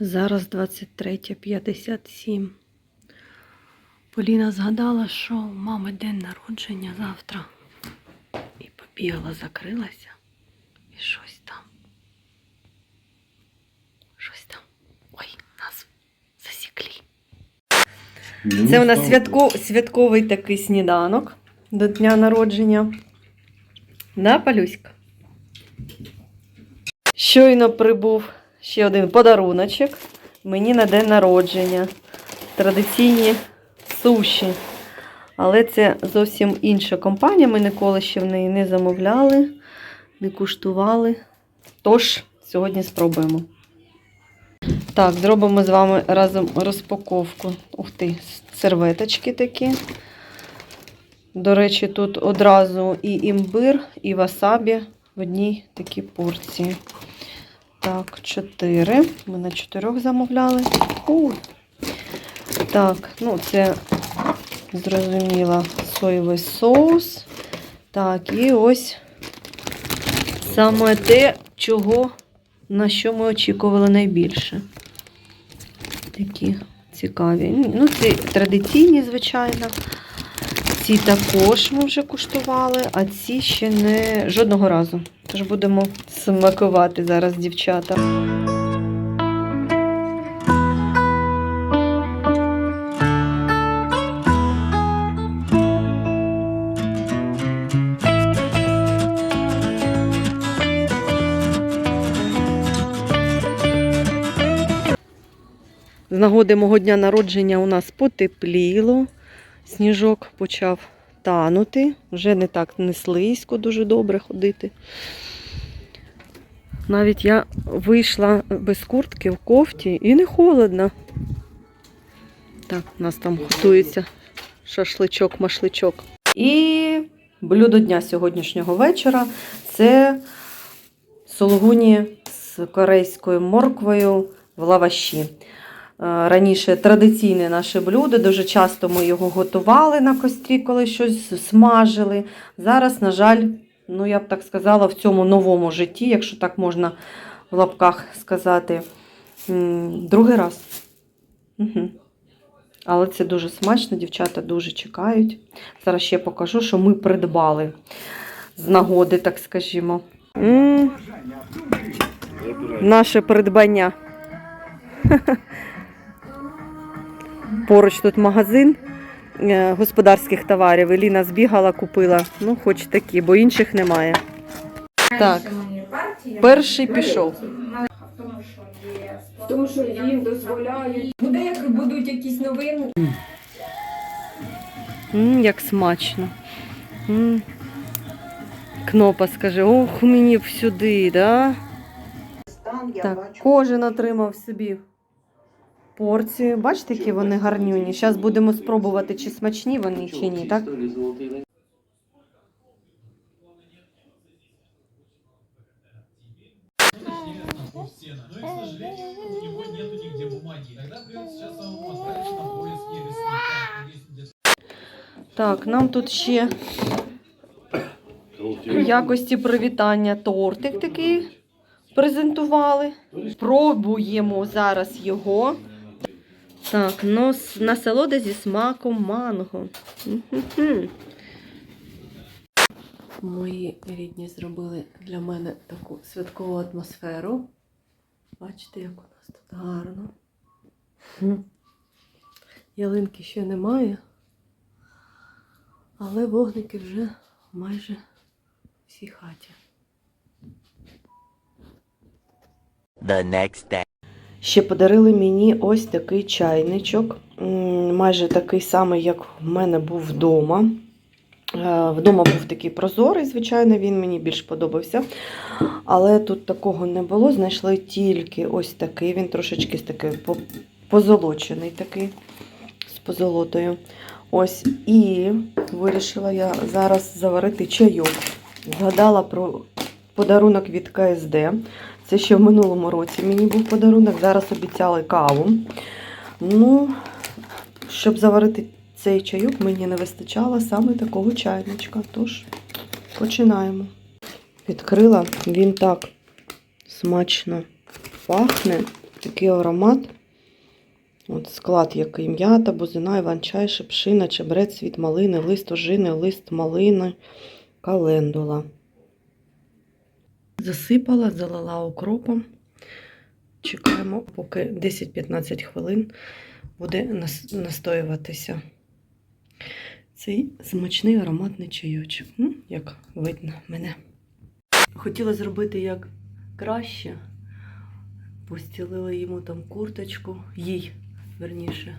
Зараз 23.57. Поліна згадала, що у мами день народження завтра. І побігла, закрилася. І щось там. Щось там. Ой, нас засікли. Це у нас святко, святковий такий сніданок до дня народження. Да, Палюська? Щойно прибув ще один подаруночок мені на день народження. Традиційні суші. Але це зовсім інша компанія. Ми ніколи ще в неї не замовляли, не куштували. Тож, сьогодні спробуємо. Так, зробимо з вами разом розпаковку. Ух ти, серветочки такі. До речі, тут одразу і імбир, і васабі в одній такій порції. Так, чотири. Ми на чотирьох замовляли. Уй. Так, ну це зрозуміло соєвий соус. Так, і ось саме те, чого, на що ми очікували найбільше. Такі цікаві. Ну, це традиційні, звичайно. Ці також ми вже куштували, а ці ще не жодного разу. Тож будемо смакувати зараз, дівчата. З нагоди мого дня народження у нас потепліло. Сніжок почав танути. Вже не так не слизько, дуже добре ходити. Навіть я вийшла без куртки в кофті і не холодно. Так, у нас там готується шашличок-машличок. І блюдо дня сьогоднішнього вечора це сулугуні з корейською морквою в лаваші. Е, Раніше традиційне наше блюдо, дуже часто ми його готували на кострі, коли щось смажили. Зараз, на жаль, ну я б так сказала, в цьому новому житті, якщо так можна в лапках сказати, другий раз. Угу. Але це дуже смачно, дівчата дуже чекають. Зараз ще покажу, що ми придбали з нагоди, так скажімо. М, Наше придбання. Поруч тут магазин е, господарських товарів. Еліна збігала, купила. Ну, хоч такі, бо інших немає. Так, перший пішов. Тому що їм дозволяють. Буде як будуть якісь новини. М, як смачно. М. Кнопа скаже, ох, мені б сюди, да? Так, кожен отримав собі порцію. Бачите, які вони гарнюні. Зараз будемо спробувати, чи смачні вони, чи ні, так? Так, нам тут ще в якості привітання тортик такий презентували. Пробуємо зараз його. Так, ну, с- насолода зі смаком манго. Мої рідні зробили для мене таку святкову атмосферу. Бачите, як у нас тут гарно. Ялинки ще немає. Але вогники вже майже в всій хаті. the next day. Ще подарили мені ось такий чайничок, майже такий самий, як в мене був вдома. Е, Вдома був такий прозорий, звичайно, він мені більш подобався. Але тут такого не було. Знайшли тільки ось такий. Він трошечки такий позолочений такий з позолотою. Ось і вирішила я зараз заварити чайок. Згадала про подарунок від КСД. Це ще в минулому році мені був подарунок. Зараз обіцяли каву. Ну, щоб заварити цей чайок, мені не вистачало саме такого чайничка. Тож починаємо. Відкрила, він так смачно пахне. такий аромат. От склад який м'ята, бузина, іван-чай, шипшина, чебрець, світ малини, лист ожини, лист малини, календула. Засипала, залила укропом. Чекаємо, поки 10-15 хвилин буде настоюватися. Цей смачний ароматний чайочок. Як видно мене. Хотіла зробити як краще. Постілила йому там курточку, їй, верніше,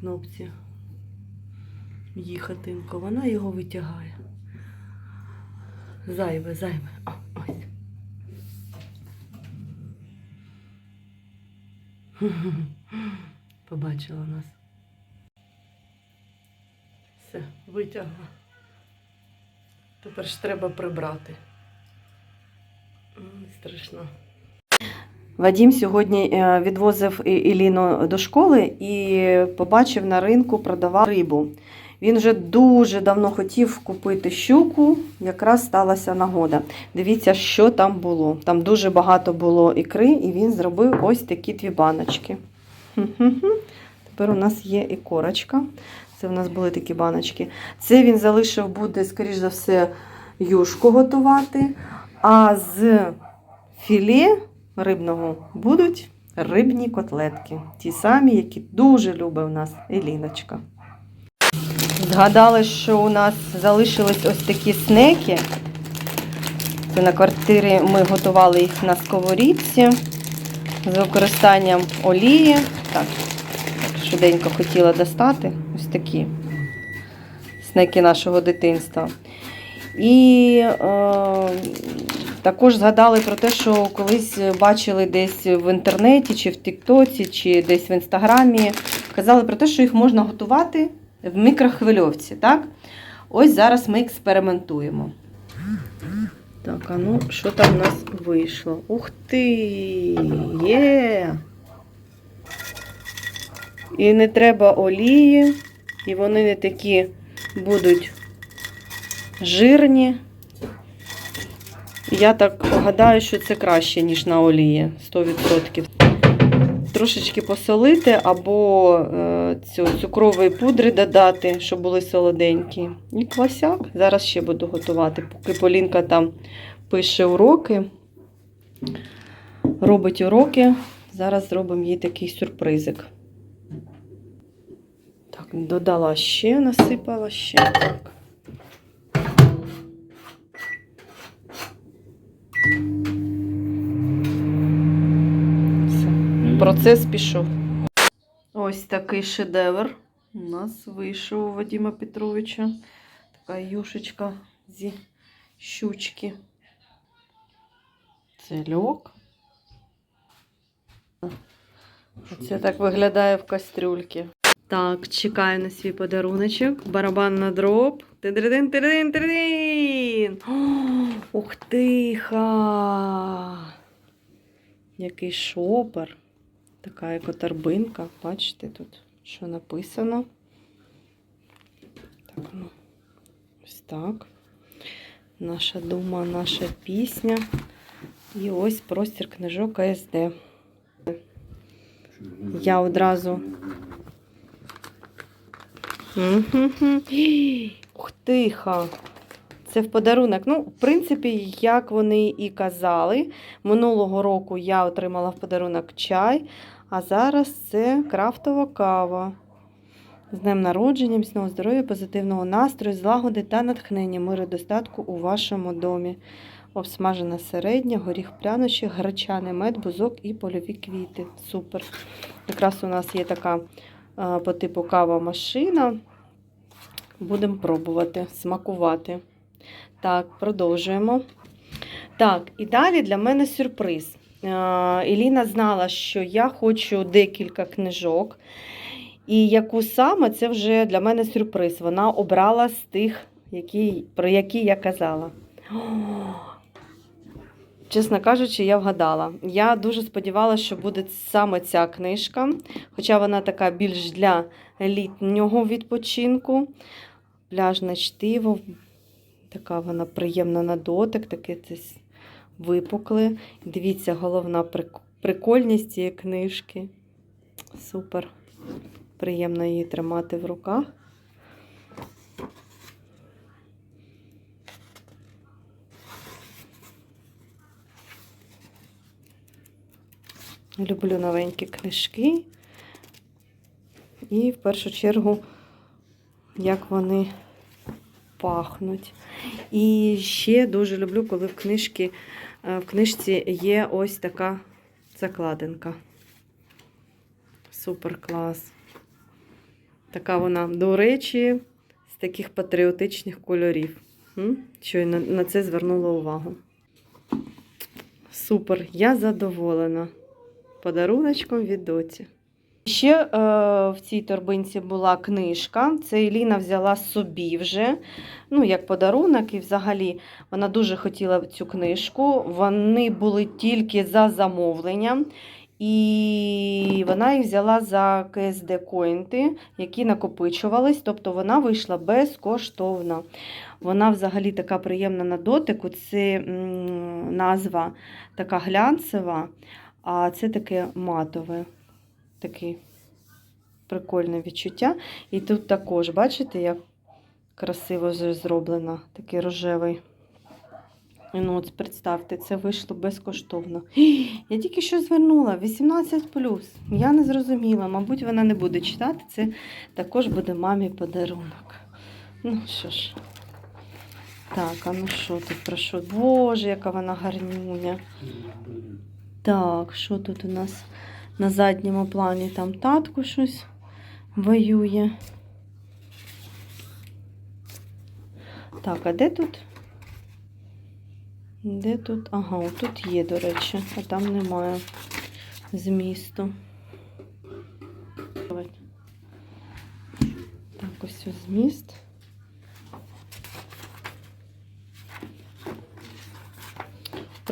кнопці. Її хатинку. Вона його витягає. Зайве, зайве. О, ось. Побачила нас. Все, витягла. Тепер ж треба прибрати. Страшно. Вадім сьогодні е, відвозив Іліну до школи і побачив на ринку продавав рибу. Він вже дуже давно хотів купити щуку, якраз сталася нагода. Дивіться, що там було. Там дуже багато було ікри, і він зробив ось такі дві баночки. Тепер у нас є і корочка. Це в нас були такі баночки. Це він залишив, буде, скоріш за все, юшку готувати. А з філе рибного будуть рибні котлетки. Ті самі, які дуже любить у нас Еліночка. Згадали, що у нас залишились ось такі снеки. Це на квартирі ми готували їх на сковорідці з використанням олії. Так, швиденько хотіла достати. Ось такі снеки нашого дитинства. І е, також згадали про те, що колись бачили десь в інтернеті, чи в Тіктоці, чи десь в інстаграмі. Казали про те, що їх можна готувати в мікрохвильовці. Так? Ось зараз ми експериментуємо. Так, а ну, що там у нас вийшло? Ух ти! Є! І не треба олії, і вони не такі будуть жирні. Я так гадаю, що це краще, ніж на олії 100%. Трошечки посолити або е, цю цукрової пудри додати, щоб були солоденькі. І квасяк. Зараз ще буду готувати. Поки Полінка там пише уроки, робить уроки. Зараз зробимо їй такий сюрпризик. Так, додала ще, насипала ще. Так. Процес пішов. Ось такий шедевр у нас вийшов у Вадима Петровича. Така юшечка зі щучки. Це льок. Це так виглядає в кастрюльці. Так, чекаю на свій подаруночок. Барабан на дроб. Тидридин, тидридин. О, Ух ти! ха! Який шопер. Така екоторбинка. Бачите тут, що написано. Так, ну, ось так. Наша дума, наша пісня. І ось простір книжок АСД. Я одразу. Ух ти ха. Це в подарунок. Ну, в принципі, як вони і казали, минулого року я отримала в подарунок чай, а зараз це крафтова кава. З днем народження, міцного здоров'я, позитивного настрою, злагоди та натхнення, миру достатку у вашому домі. Обсмажена середня, горіх прянощі, гречаний мед, бузок і польові квіти. Супер. Якраз у нас є така по типу кава машина. Будемо пробувати, смакувати. Так, продовжуємо. Так, і далі для мене сюрприз. Е, Еліна знала, що я хочу декілька книжок. І яку саме, це вже для мене сюрприз. Вона обрала з тих, які, про які я казала. Чесно кажучи, я вгадала. Я дуже сподівалася, що буде саме ця книжка, хоча вона така більш для літнього відпочинку. Пляжне чтиво. Така вона приємна на дотик, таке це випукле. Дивіться, головна прикольність цієї книжки. Супер. Приємно її тримати в руках. Люблю новенькі книжки. І в першу чергу, як вони пахнуть. І ще дуже люблю, коли в книжці, е, в книжці є ось така закладинка. Супер клас. Така вона, до речі, з таких патріотичних кольорів. Що я на це звернула увагу. Супер, я задоволена подаруночком від доці. Ще е, в цій торбинці була книжка. Це Еліна взяла собі вже, ну, як подарунок, і взагалі вона дуже хотіла цю книжку. Вони були тільки за замовленням. І вона їх взяла за КСД Коінти, які накопичувались, тобто вона вийшла безкоштовно. Вона взагалі така приємна на дотику. Це назва така глянцева, а це таке матове. Таке прикольне відчуття. І тут також, бачите, як красиво зроблено, такий рожевий. Ну, от представте, це вийшло безкоштовно. Я тільки що звернула 18 Я не зрозуміла. Мабуть, вона не буде читати. Це також буде мамі подарунок. Ну що ж. Так, а ну що тут про що? Боже, яка вона гарнюня. Так, що тут у нас на задньому плані? Там татку щось воює. Так, а де тут? Де тут? Ага, тут є, до речі, а там немає змісту. Так, ось ось зміст.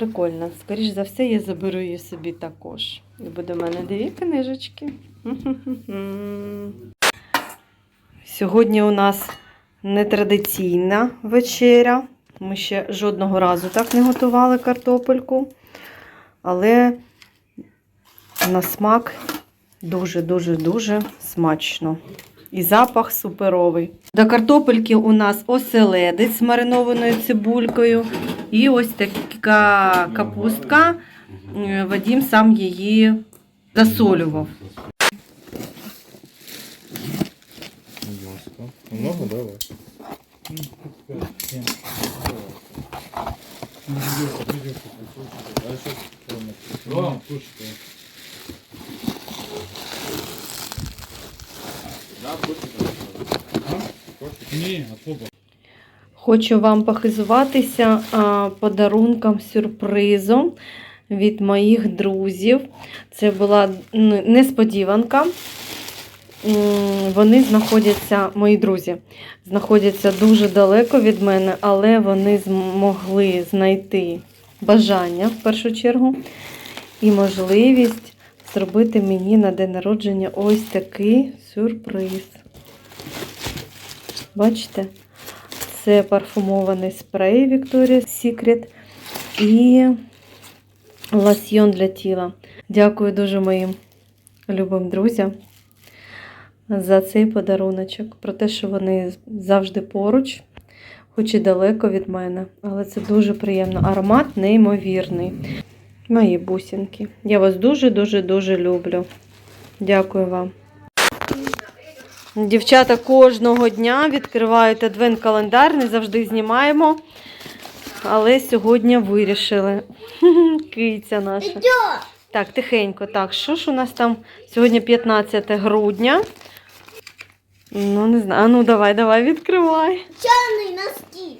Прикольно. Скоріш за все, я заберу її собі також. І буде в мене дві книжечки. Сьогодні у нас нетрадиційна вечеря. Ми ще жодного разу так не готували картопельку. Але на смак дуже-дуже-дуже смачно. І запах суперовий. До картопельки у нас оселедець з маринованою цибулькою. І ось така капустка. Е, Вадім сам її засолював. Много, давай Не, особо. Хочу вам похизуватися подарунком сюрпризом від моїх друзів. Це була несподіванка. Вони знаходяться, мої друзі, знаходяться дуже далеко від мене, але вони змогли знайти бажання в першу чергу і можливість зробити мені на день народження ось такий сюрприз. Бачите? Це парфумований спрей Victoria's Secret і лосьйон для тіла. Дякую дуже моїм любим друзям за цей подаруночок. Про те, що вони завжди поруч, хоч і далеко від мене. Але це дуже приємно. Аромат неймовірний. Мої бусинки. Я вас дуже-дуже-дуже люблю. Дякую вам. Дівчата кожного дня відкривають адвент-календар, не завжди знімаємо. Але сьогодні вирішили. Киця наша. Так, тихенько. Так, що ж у нас там? Сьогодні 15 грудня. Ну, не знаю. А ну давай, давай, відкривай. Чорний носки.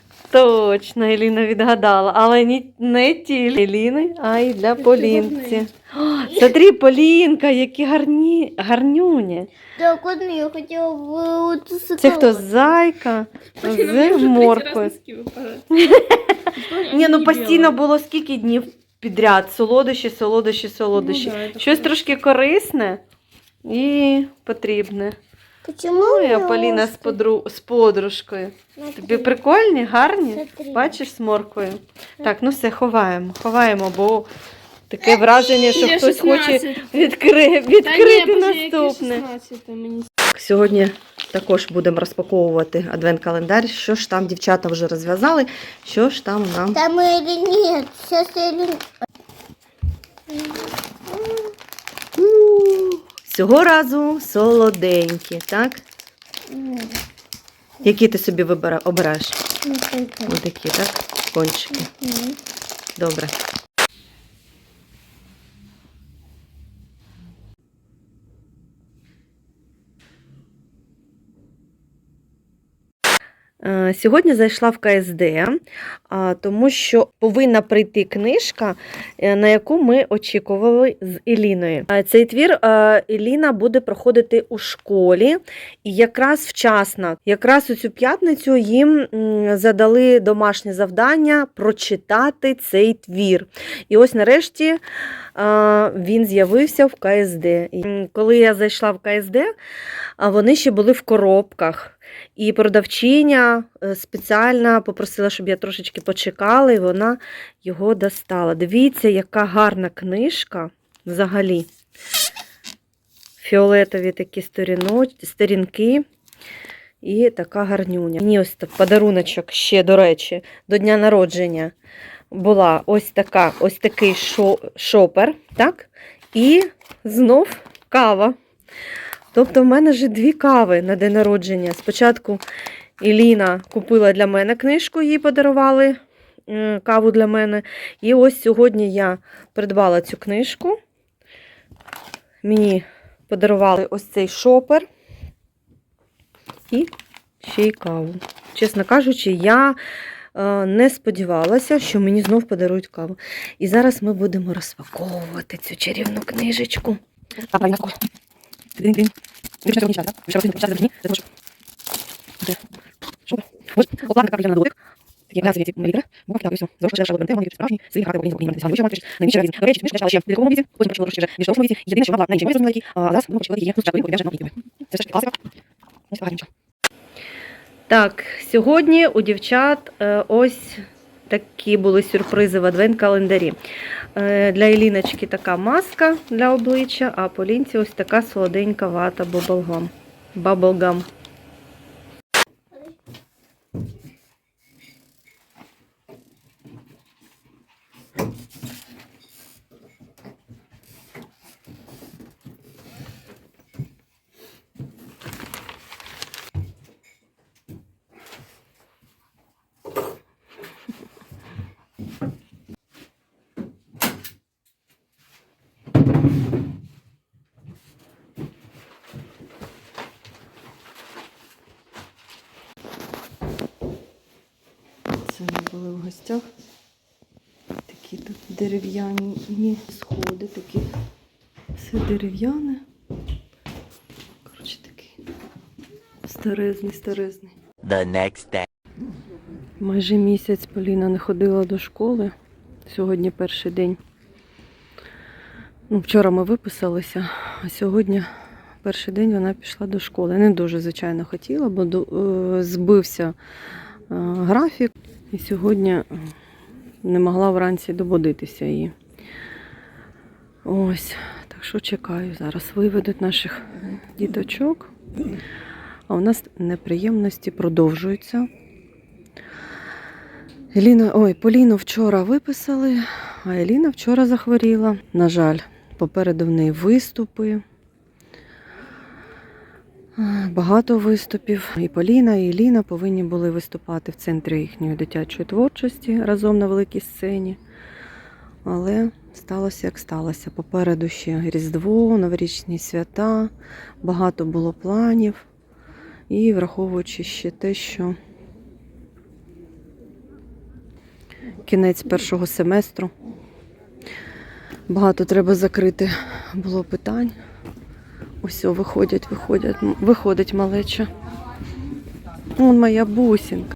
Точно, Еліна відгадала. Але не, не тільки Еліни, а й для Полінці. О, Смотри, Полінка, які гарні, гарнюні. Так, от я хотіла в Це хто зайка з морквою. Ні, ну постійно було скільки днів підряд. Солодощі, солодощі, солодощі. Щось трошки корисне і потрібне. Почему Ну, я Поліна з, подру... з подружкою. Тобі прикольні, гарні? Смотри. Бачиш з морквою? Так, ну все, ховаємо. Ховаємо, бо Таке враження, що хтось хоче 16. відкри... Відкрити наступне. Сьогодні також будемо розпаковувати адвент-календар. Що ж там дівчата вже розв'язали, що ж там нам. Там или нет? Сейчас или... Цього разу солоденькі, так? Які ти собі обираєш? такі, так? Кончики. Добре. Е, Сьогодні зайшла в КСД, тому що повинна прийти книжка, е, на яку ми очікували з Еліною. Е, Цей твір е, Еліна буде проходити у школі, і якраз вчасно, якраз у цю п'ятницю їм задали домашнє завдання прочитати цей твір. І ось нарешті е, він з'явився в КСД. Коли я зайшла в КСД, вони ще були в коробках. І продавчиня е, спеціально попросила, щоб я трошечки почекала, і вона його достала. Дивіться, яка гарна книжка взагалі. Фіолетові такі сторінки. І така гарнюня. Мені ось так подаруночок ще, до речі, до дня народження була ось така, ось такий шо... шопер, так? І знов кава. Тобто в мене вже дві кави на день народження. Спочатку Еліна купила для мене книжку, їй подарували е, каву для мене. І ось сьогодні я придбала цю книжку. Мені подарували ось цей шопер і ще й каву. Чесно кажучи, я е, не сподівалася, що мені знов подарують каву. І зараз ми будемо розпаковувати цю чарівну книжечку. Дин-дин. Ви ще сьогодні час, так? Ви ще розповідати почати за дні, для того, щоб... Що? Ось, окладка капля на дотик. Такі глянцеві ці літери. Мова кидаю, все. Зрошка ще шалоби, вони справжні, свої характери українського українського українського українського найбільше разі. До речі, книжка читала ще в підлітковому віці, потім трошки вже в міжнародному віці. Єдине, що вона була найбільше зрозуміла її, а зараз будемо почитати її ну, спочатку, пов'яже на книгою. Це ж таки класика. Ось така. Так, сьогодні у дівчат е, ось такі були сюрпризи в адвент-календарі. Е, Для Еліночки така маска для обличчя, а Полінці ось така солоденька вата Bubblegum. Bubblegum. Це ми були в гостях. Такі тут дерев'яні сходи, такі все дерев'яне. Коротше, такий старезний, старезний. The next day. Майже місяць Поліна не ходила до школи. Сьогодні перший день. Ну, вчора ми виписалися, а сьогодні перший день вона пішла до школи. Не дуже, звичайно, хотіла, бо е, збився е, графік. І сьогодні не могла вранці добудитися її. Ось, так що чекаю. Зараз виведуть наших діточок. А у нас неприємності продовжуються. Еліна, ой, Поліну вчора виписали, а Еліна вчора захворіла. На жаль, попереду в неї виступи. Багато виступів. І Поліна, і Еліна повинні були виступати в центрі їхньої дитячої творчості разом на великій сцені. Але сталося, як сталося. Попереду ще Різдво, новорічні свята, багато було планів. І враховуючи ще те, що кінець першого семестру. Багато треба закрити було питань. Ось виходять, виходять, виходить малеча. Вон моя бусинка.